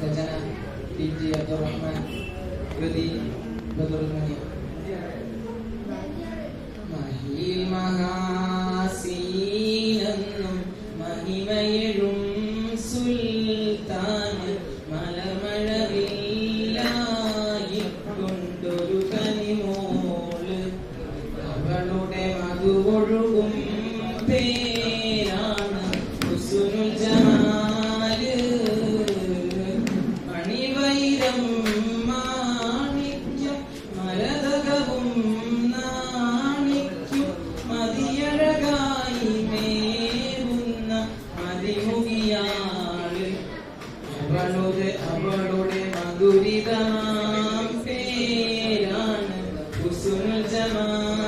രചന P G Abdurahman കൃതി കനിമോൾ. അവളുടെ മധുവൊഴുകും പേരാണ് ഹുസ്നുൽ മാണിക്യം മരതകവും നാണിക്കും. മതിയഴകായി മേവുന്ന മതിമുകിയാൾ അവളുടെ അവളുടെ മധുരിതമാം പേരാണ്. ഹുസ്നുൽ ജമാൽ